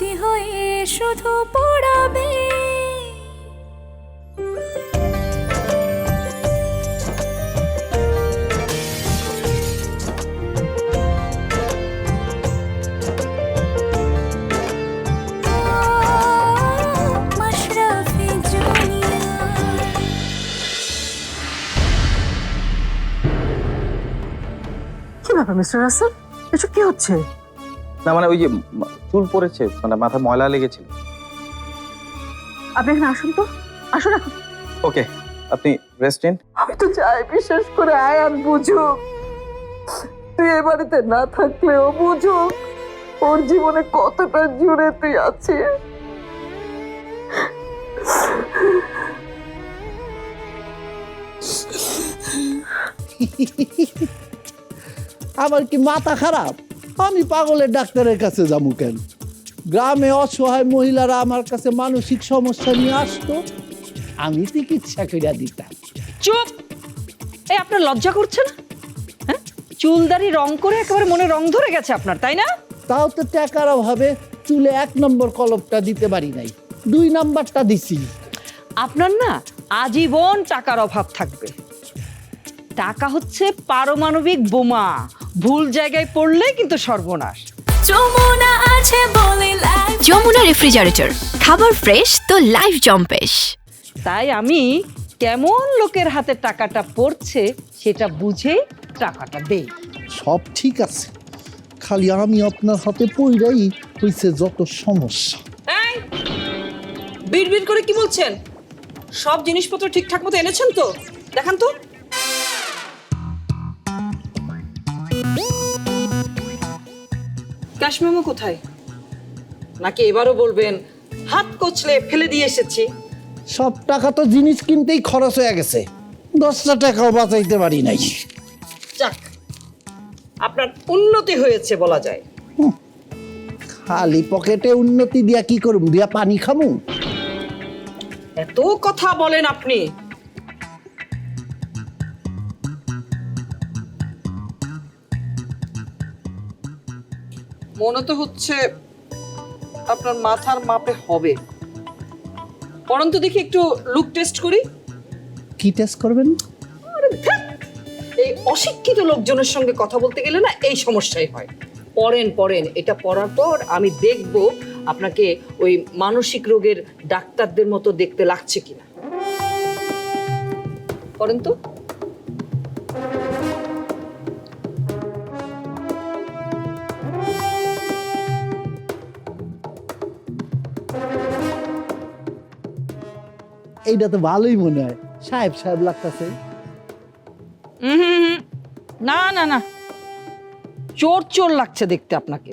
স্মৃতি হয়ে শুধু পড়াবে। ব্যাপার মিস্টার রাসেল? এসব কি হচ্ছে? না মানে ওই যে চুল পড়েছে মানে মাথায় ময়লা লেগেছিল। আপনি এখানে আসুন তো। আসুন এখন। ওকে আপনি রেস্ট নিন। আমি তো চাই বিশেষ করে আয়ান বুঝুক। তুই এ বাড়িতে না থাকলেও বুঝুক ওর জীবনে কতটা জুড়ে তুই আছিস। আমার কি মাথা খারাপ? আমি পাগলের ডাক্তারের কাছে যাব কেন? গ্রামে অসহায় মহিলারা আমার কাছে মানসিক সমস্যা নিয়ে আসতো আমি চিকিৎসা করিয়া দিতাম। চুপ! এই আপনার লজ্জা করছে না? হ্যাঁ? চুলদারি রং করে একেবারে মনে রং ধরে গেছে আপনার তাই না? তাও তো টাকার অভাবে চুলে এক নম্বর কলপটা দিতে পারি নাই দুই নাম্বারটা দিছি। আপনার না আজীবন টাকার অভাব থাকবে। টাকা হচ্ছে পারমাণবিক বোমা। ভুল জায়গায় পড়লে কিন্তু সর্বনাশ। যমুনা আছে বলে যমুনা রেফ্রিজারেটর খাবার ফ্রেশ তো লাইফ জম্পেশ তাই আমি কেমন লোকের হাতে টাকাটা পড়ছে সেটা বুঝে টাকাটা দেই। সব ঠিক আছে খালি আমি আপনার হাতে পইরাই হইছে যত সমস্যা। এই বিড়বিড় করে কি বলছেন? সব জিনিসপত্র ঠিকঠাক মতো এনেছেন তো? দেখান তো। ক্যাশ মেমো কোথায়? নাকি এবারও বলবেন হাত কচলে ফেলে দিয়ে এসেছি? সব টাকা তো জিনিস কিনতেই খরচ হয়ে গেছে। দশটা টাকাও বাঁচাইতে পারি নাই। যাক আপনার উন্নতি হয়েছে বলা যায়। খালি পকেটে উন্নতি দিয়া কি করুম? দিয়া পানি খামু? এত কথা বলেন আপনি। মনে তো হচ্ছে আপনার মাথার মাপে হবে। পরন্তু দেখি একটু লুক টেস্ট করি। কি টেস্ট করবেন? এই অশিক্ষিত লোকজনের সঙ্গে কথা বলতে গেলে না এই সমস্যাই হয়। পড়েন পড়েন এটা পড়ার পর আমি দেখব আপনাকে ওই মানসিক রোগের ডাক্তারদের মতো দেখতে লাগছে কিনা। পড়েন তো। এইটা তো ভালোই মনে হয়। সাহেব সাহেব লাগতেছে। না না না। চোর চোর লাগছে দেখতে আপনাকে।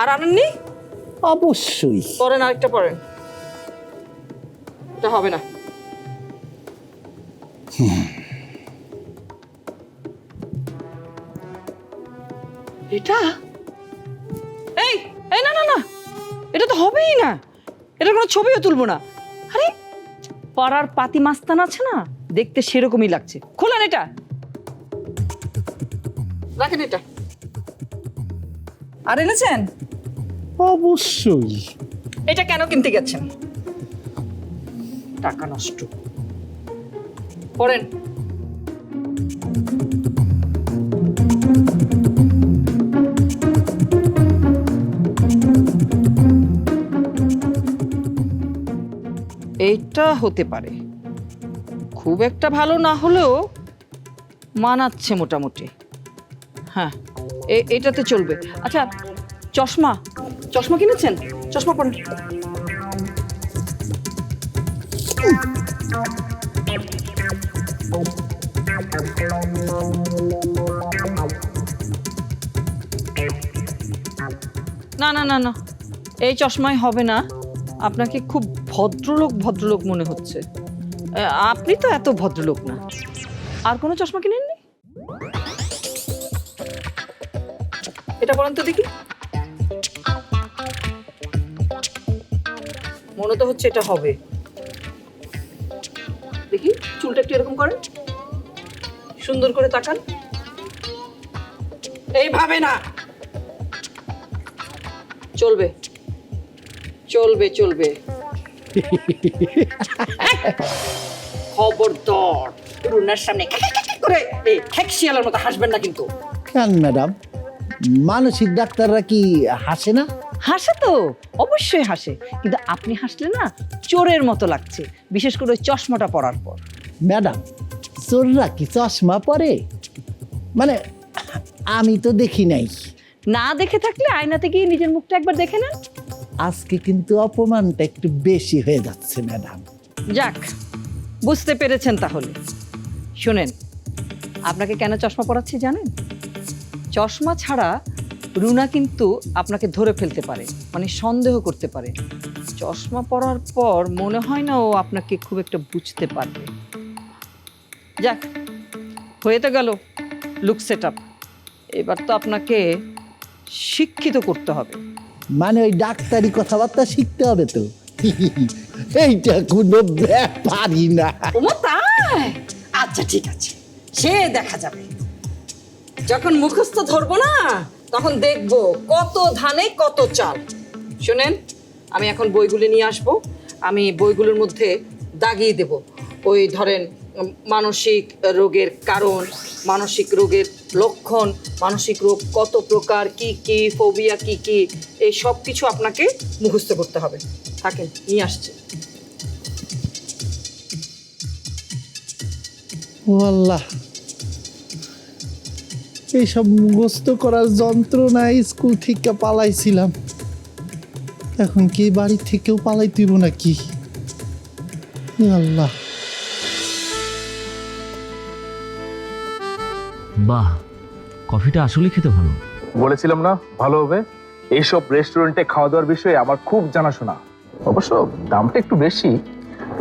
আর আনেননি? অবশ্যই। পড়েন আরেকটা পড়েন এটা হবে না। এটা? এই এই না না না। এটা তো হবেই না। এটা কোনো ছবিও তুলবো না। আরে পাড়ার পাতি মাস্তান আছে না? দেখতে সেরকমই লাগছে। খোলেন এটা। রাখেন এটা। আর এনেছেন? অবশ্যই। এটা কেন কিনতে গেছেন? টাকা নষ্ট। পড়েন। এইটা হতে পারে। খুব একটা ভালো না হলেও মানাচ্ছে মোটামুটি। হ্যাঁ এটাতে চলবে। আচ্ছা চশমা চশমা কিনেছেন? চশমা পরেন না না না না, এই চশমাই হবে না। আপনাকে খুব ভদ্রলোক ভদ্রলোক মনে হচ্ছে। আপনি তো এত ভদ্রলোক না। আর কোনো চশমা কিনেননি এটা বলেন তো দেখি। মনে তো হচ্ছে এটা হবে। দেখি, চুলটা একটু এরকম করেন। সুন্দর করে তাকান। এইভাবে না। চলবে। চলবে চলবে। খবরদার রুনার সামনে করে এই মতো হাসবেন না কিন্তু। কেন ম্যাডাম? মানসিক ডাক্তাররা কি হাসে না? হাসে তো অবশ্যই হাসে। কিন্তু আপনি হাসলে না চোরের মতো লাগছে বিশেষ করে ওই চশমাটা পরার পর। ম্যাডাম চোররা কি চশমা পরে? মানে আমি তো দেখি নাই। না দেখে থাকলে আয়নাতে গিয়ে নিজের মুখটা একবার দেখে নেন। আজকে কিন্তু অপমানটা একটু বেশি হয়ে যাচ্ছে, ম্যাডাম। যাক, বুঝতে পেরেছেন তাহলে। শুনেন, আপনাকে কেন চশমা পরাচ্ছি জানেন? চশমা ছাড়া রুনা কিন্তু আপনাকে ধরে ফেলতে পারে মানে সন্দেহ করতে পারে। চশমা পরার পর মনে হয় না ও আপনাকে খুব একটা বুঝতে পারবে। যাক, হয়ে তো গেল লুক সেট আপ এবার তো আপনাকে শিক্ষিত করতে হবে। মানে ওই ডাক্তারি কথাবার্তা শিখতে হবে তো। এইটা কোনো ব্যাপারই না। আচ্ছা ঠিক আছে। সে দেখা যাবে। যখন মুখস্থ ধরবো না, তখন দেখব কত ধানে কত চাল। শুনেন, আমি এখন বইগুলি নিয়ে আসব। আমি বইগুলোর মধ্যে দাগিয়ে দেব। ওই ধরেন মানসিক রোগের কারণ, মানসিক রোগের লক্ষণ, মানসিক রোগ কত প্রকার, কি কি ফোবিয়া কি কি, এই সব কিছু আপনাকে মুখস্থ করতে হবে। থাকেন, নিয়ে আসছে। আল্লাহ এইসব মুখস্থ করার যন্ত্রণায় স্কুল থেকে পালাইছিলাম। এখন কি বাড়ি থেকেও পালাই দিব নাকি আল্লাহ। বাহ কফিটা আসলে খেতে ভালো। বলেছিলাম না? ভালো হবে? এইসব রেস্টুরেন্টে খাওয়া দাওয়ার বিষয়ে আমার খুব জানাশোনা। অবশ্য দামটা একটু বেশি।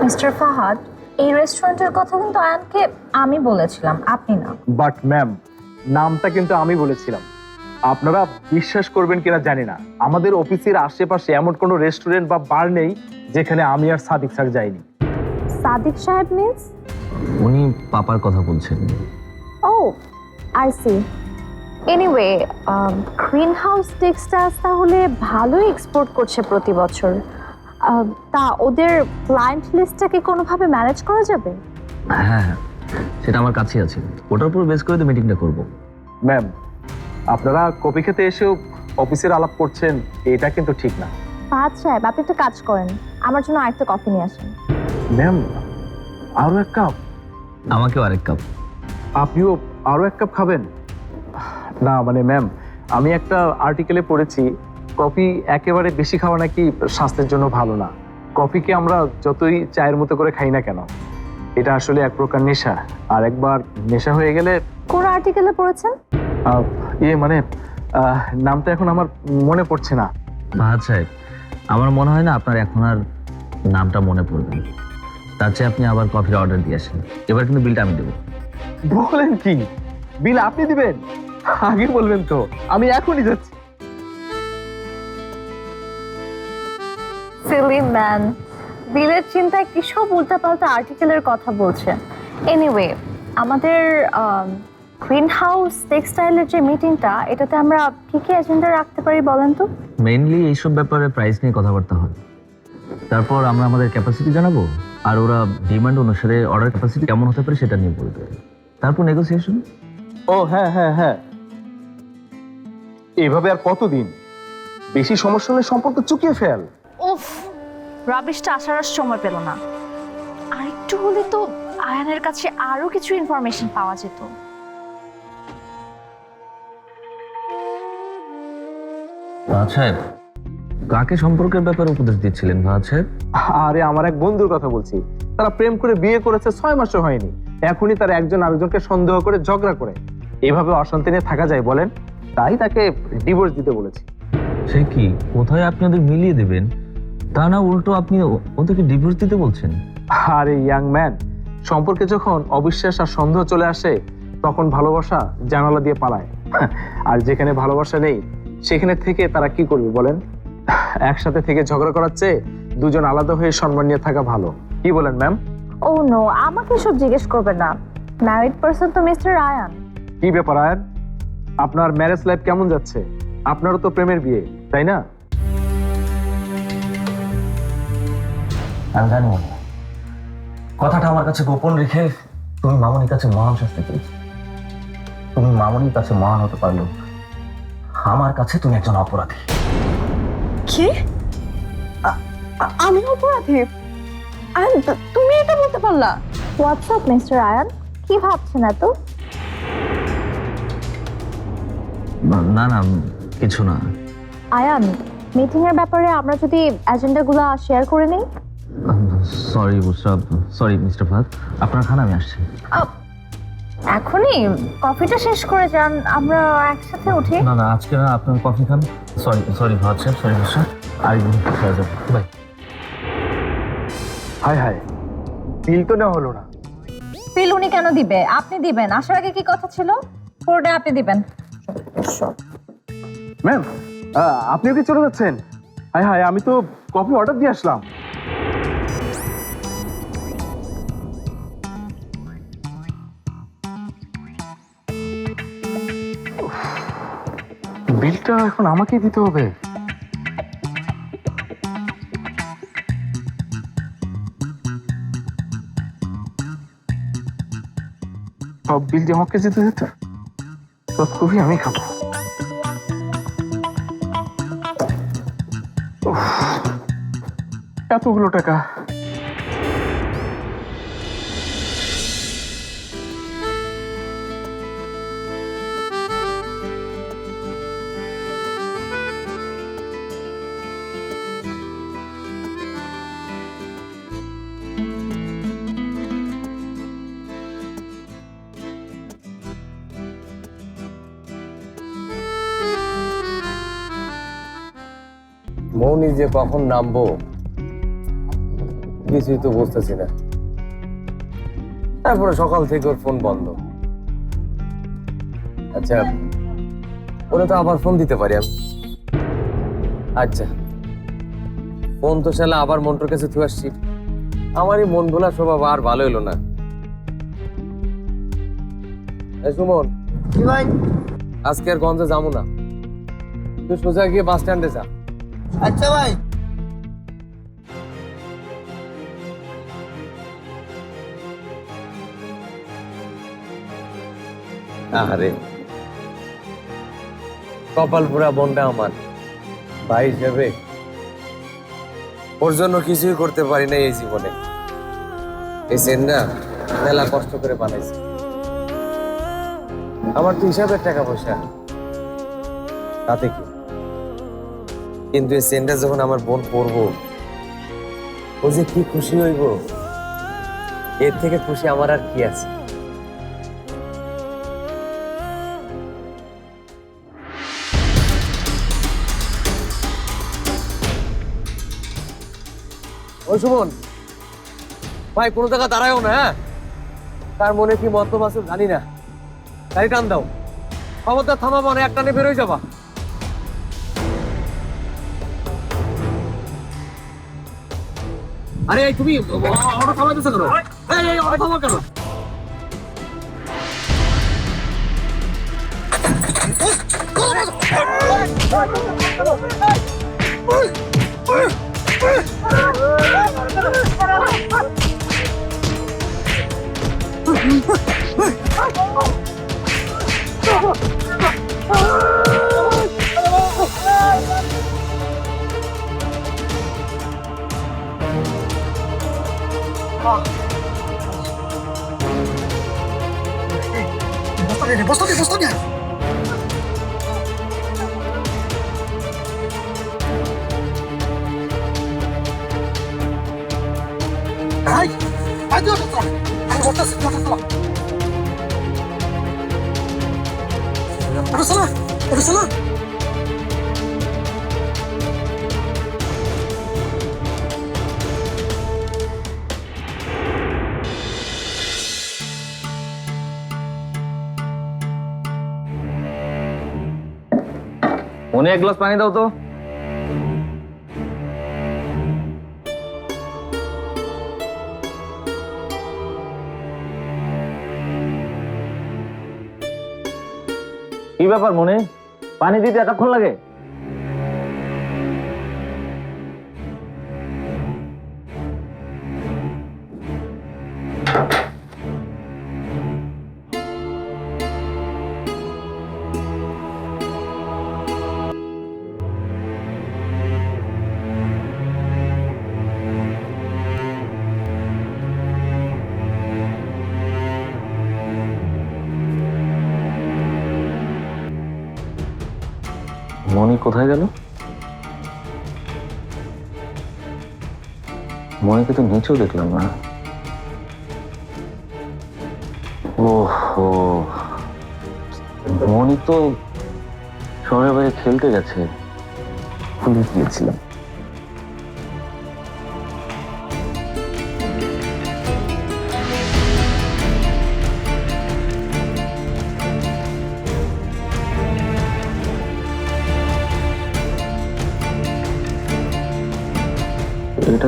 মিস্টার ফাহাদ এই রেস্টুরেন্টের কথা কিন্তু আয়ানকে আমি বলেছিলাম আপনি না। বাট ম্যাম নামটা কিন্তু আমি বলেছিলাম। আপনারা বিশ্বাস করবেন কিনা জানি না। আমাদের অফিসের আশেপাশে এমন কোনো রেস্টুরেন্ট বা বার নেই যেখানে আমি আর সাদিক স্যার যাইনি। সাদিক সাহেব মিস উনি পাপার কথা বলছেন। ও I see anyway green house textiles তাহলে ভালোই এক্সপোর্ট করছে প্রতি বছর। তা ওদের ক্লায়েন্ট লিস্টটাকে কোনোভাবে ম্যানেজ করা যাবে? হ্যাঁ হ্যাঁ সেটা আমার কাছেই আছে। ওটার উপর বেস করে তো মিটিংটা করব। ম্যাম আপনারা কপি খেতে এসেও অফিসের আলাপ করছেন এটা কিন্তু ঠিক না। ফাহাদ সাহেব আপনি একটা কাজ করেন। আমার জন্য আরেকটা কফি নিয়ে আসেন। ম্যাম আরও এক কাপ আমাকেও আরেক কাপ আপনিও আরও এক কাপ খাবেন? না মানে ম্যাম আমি একটা আর্টিকেলে পড়েছি কফি একেবারে বেশি খাওয়া নাকি স্বাস্থ্যের জন্য ভালো না। কফিকে আমরা যতই চায়ের মতো করে খাই না কেন এটা আসলে এক প্রকার নেশা। আর একবার নেশা হয়ে গেলে কোন আর্টিকেলে পড়েছেন? ইয়ে মানে নামটা এখন আমার মনে পড়ছে না। ফাহাদ সাহেব আমার মনে হয় না আপনার এখন আর নামটা মনে পড়বে। তার চেয়ে আপনি আবার কফির অর্ডার দিয়ে আসেন। এবার কিন্তু বিলটা আমি দেবো। বলেন কি? বিল আপনি দিবেন? আগে বলবেন তো আমি এখনই যাচ্ছি। সিলি ম্যান বিলের চিন্তায় কি সব উল্টাপাল্টা আর্টিকেলের কথা বলছে? এনিওয়ে আমাদের গ্রিন হাউস টেক্সটাইলের যে মিটিংটা এটাতে আমরা কি কি এজেন্ডা রাখতে পারি বলেন তো? মেইনলি এইসব ব্যাপারে প্রাইস নিয়ে কথাবার্তা হয়। তারপর আমরা আমাদের ক্যাপাসিটি জানাব আর ওরা ডিমান্ড অনুসারে অর্ডার ক্যাপাসিটি কেমন হতে পারে সেটা নিয়ে বলবে। তারপর নেগোসিয়েশন ও হ্যাঁ হ্যাঁ হ্যাঁ। এভাবে আর কতদিন? বেশি সমস্যা হলে সম্পর্ক চুকিয়ে ফেল। উফ রাবিশটা আসার আর সময় পেল না। আর একটু হলে তো আয়ানের কাছে আরও কিছু ইনফরমেশন পাওয়া যেত। সাহেব কাকে সম্পর্কের ব্যাপারে উপদেশ দিচ্ছিলেন সাহেব? আরে আমার এক বন্ধুর কথা বলছি। তারা প্রেম করে বিয়ে করেছে ছয় মাসও হয়নি। এখনই তার একজন আরেকজনকে সন্দেহ করে ঝগড়া করে। এভাবে অশান্তি নিয়ে থাকা যায় বলেন তাই তাকে ডিভোর্স দিতে বলেছি। সে কি? কোথায় আপনি ওদের মিলিয়ে দেবেন? তা না উল্টো আপনি ওদেরকে ডিভোর্স দিতে বলছেন? আরে ইয়াং ম্যান সম্পর্কে যখন অবিশ্বাস আর সন্দেহ চলে আসে তখন ভালোবাসা জানালা দিয়ে পালায়। আর যেখানে ভালোবাসা নেই সেখানে থেকে তারা কি করবে বলেন? একসাথে থেকে ঝগড়া করার চেয়ে দুজন আলাদা হয়ে সম্মান নিয়ে থাকা ভালো। কি বলেন ম্যাম Oh ও নো আমাকে সব জিজ্ঞেস করবে না। ম্যারিড পারসন তো মিস্টার আয়ান কি ব্যাপার আয়ান আপনার ম্যারেজ লাইফ কেমন যাচ্ছে? আপনারও তো প্রেমের বিয়ে তাই না? আমি জানি কথাটা আমার কাছে গোপন রেখে তুমি মামনির কাছে মহান শাস্তি পেয়েছ। তুমি মামনির কাছে মহান হতে পারল আমার কাছে তুমি একজন অপরাধী। কি? আমি অপরাধী? তুমি এটা বলতে পারলা? হোয়াটসঅ্যাপ মিস্টার আয়ান কি ভাবছেন এত? না না কিছু না। আয়ান মিটিং এর ব্যাপারে আমরা যদি এজেন্ডাগুলো শেয়ার করে নেই? সরি বুসরাব সরি মিস্টার ফাদ আপনার খানা আমি আসছি। এখনই? কফিটা শেষ করে যান আমরা একসাথে উঠি। না না আজকে না আপনার কফি খান। সরি সরি ফাদ সাহেব সরি বুসরাব আরেকদিন খাওয়া যাবে বাই হায় হায় বিল তো নেওয়া হলো না। বিল উনি কেন দিবে? আপনি দিবেন। আসার আগে কি কথা ছিল? পুরোটা আপনি দিবেন। ম্যাম আপনিও কি চলে যাচ্ছেন? হায় হায় আমি তো কফি অর্ডার দিয়ে আসলাম। বিলটা এখন আমাকেই দিতে হবে। সব বিল যে যেতে যেত সব কফি আমি খাব। এতগুলো টাকা। মৌনি যে কখন নামবো কিছুই তো বুঝতেছি না। তারপরে সকাল থেকে ওর ফোন বন্ধ। আচ্ছা ওরা তো আবার ফোন দিতে পারি আমি। আচ্ছা ফোন তো শালা আবার মন্টুর কাছে থুয়ে আসছি। আমার এই মন ভোলা স্বভাব আর ভালো হলো না। সুমন আজকে আর গঞ্জে যাব না। তুই সোজা গিয়ে বাস স্ট্যান্ডে যা। আচ্ছা ভাই। আরে। কপাল পুরা বন্ডা আমার। ভাই হিসেবে ওর জন্য কিছুই করতে পারি না এই জীবনে। এই সেন্ডা মেলা কষ্ট করে বানাইছে। আমার তো হিসাবের টাকা পয়সা। তাতে কি? কিন্তু এই সেন্ডা যখন আমার বোন পরবো ও যে কি খুশি হইব, এর থেকে খুশি আমার আর কি আছে? ওই সুমন, ভাই, কোনো জায়গা দাঁড়ায়ও না হ্যাঁ? তার মনে কি মন্তব্য আছে জানি না। গাড়ি টান দাও। খবরদার থামাবো না একটা নিয়ে বেরোয় যাবা। আরে এই তুমি অটো থামাইতেছো কেন এই এই অটো থামাও কেন Bostonia, Bostonia, Bostonia! Ay! Hadi orada sıra! Hadi orta sıra, orta sıra! Hadi sana! Hadi! মনে এক গ্লাস পানি দাও তো। কি ব্যাপার মনে? পানি দিতে এতক্ষণ লাগে? কোথায় গেল? ময়কে তো নিচেও দেখলাম না। মনি তো শহরের বাইরে খেলতে গেছে। ভুলে গিয়েছিলাম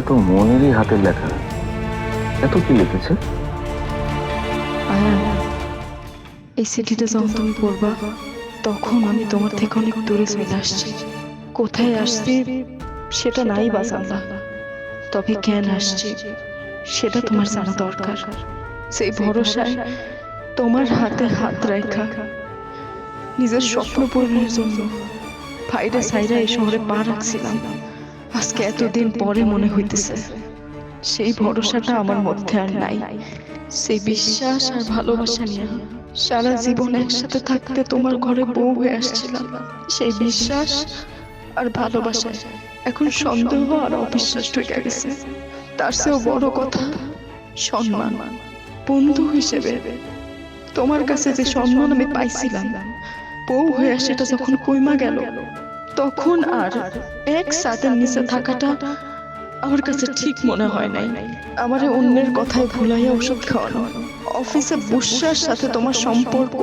তো মনেরই হাতের লেখা। এত কি লিখেছে? এই চিঠিটা যখন তুমি পড়বা, তখন আমি তোমার থেকে অনেক দূরে চলে আসছি। কোথায় আসছি, সেটা নাই বা জানলা। তবে কেন আসছি, সেটা তোমার জানা দরকার। সেই ভরসায় তোমার হাতে হাত রেখা নিজের স্বপ্ন পূরণের জন্য ভাইরা সাইরা এই শহরে পা রাখছিলাম। আজকে এতদিন পরে মনে হইতেছে, সেই ভরসাটা আমার মধ্যে আর নাই। সেই বিশ্বাস আর ভালোবাসা নিয়ে সারা জীবন একসাথে থাকতে তোমার ঘরে বউ হয়ে আসছিলাম। সেই বিশ্বাস আর ভালোবাসায় এখন সন্দেহ আর অবিশ্বাস ঢুকে গেছে। তার চেয়েও বড় কথা, সম্মান। বন্ধু হিসেবে তোমার কাছে যে সম্মান আমি পাইছিলাম, বউ হয়ে সেটা যখন কইমা গেল তখন আর এক নিচে থাকাটা আমার কাছে ঠিক মনে হয় নাই। আমারে অন্যের কথায় ভুলাইয়া ওষুধ খাওয়ানো। অফিসে বুসার সাথে তোমার সম্পর্ক।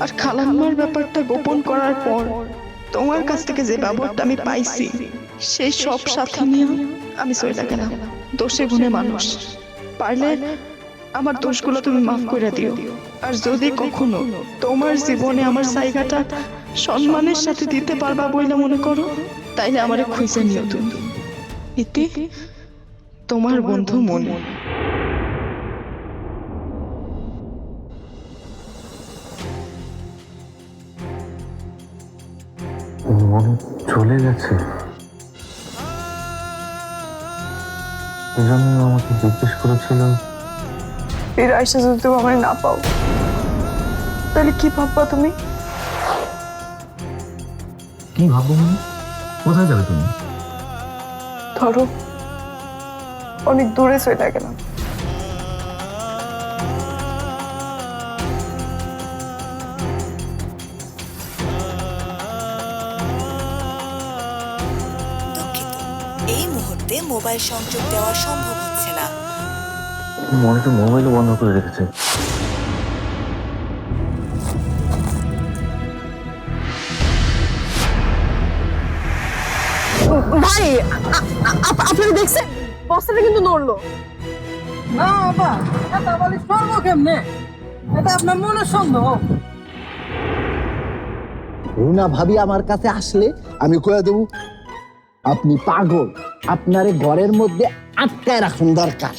আর খালাম্মার ব্যাপারটা গোপন করার পর তোমার কাছ থেকে যে ব্যবহারটা আমি পাইছি সেই সব সাথে নিয়ে আমি চলে গেলাম দোষে গুণে মানুষ। পারলে আমার দোষগুলো তুমি মাফ করে দিও। আর যদি কখনো তোমার জীবনে আমার জায়গাটা সম্মানের সাথে দিতে পারবা বলে মনে করো, তাইলে আমারে খুঁজে নিও তুমি। ইতি তোমার বন্ধু মনে। মনে চলে গেছে। এজন্য আমাকে জিজ্ঞেস করেছিল এই রাইসা যদি তুমি আমার না পাও তাহলে কি ভাববা তুমি? কি ভাববো মনে? কোথায় যাবে তুমি? ধরো অনেক দূরে চলে গেলাম। এই মুহূর্তে মোবাইল সংযোগ দেওয়া সম্ভব হচ্ছে না। মনে তো মোবাইলও বন্ধ করে রেখেছে। ভাই আপনারা দেখছেন? বস্তাটা কিন্তু নড়লো। না বাবা এটা বলি সর্ব কেমনে? এটা আপনার মনের সন্দেহ? রুনা ভাবি আমার কাছে আসলে আমি কয়ে দেব আপনি পাগল আপনার ঘরের মধ্যে আটকায় রাখুন দরকার।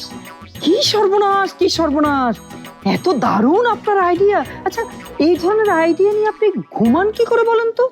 কি সর্বনাশ কি সর্বনাশ? এত দারুণ আপনার আইডিয়া আচ্ছা এই ধরনের আইডিয়া নিয়ে আপনি ঘুমান কি করে বলেন তো?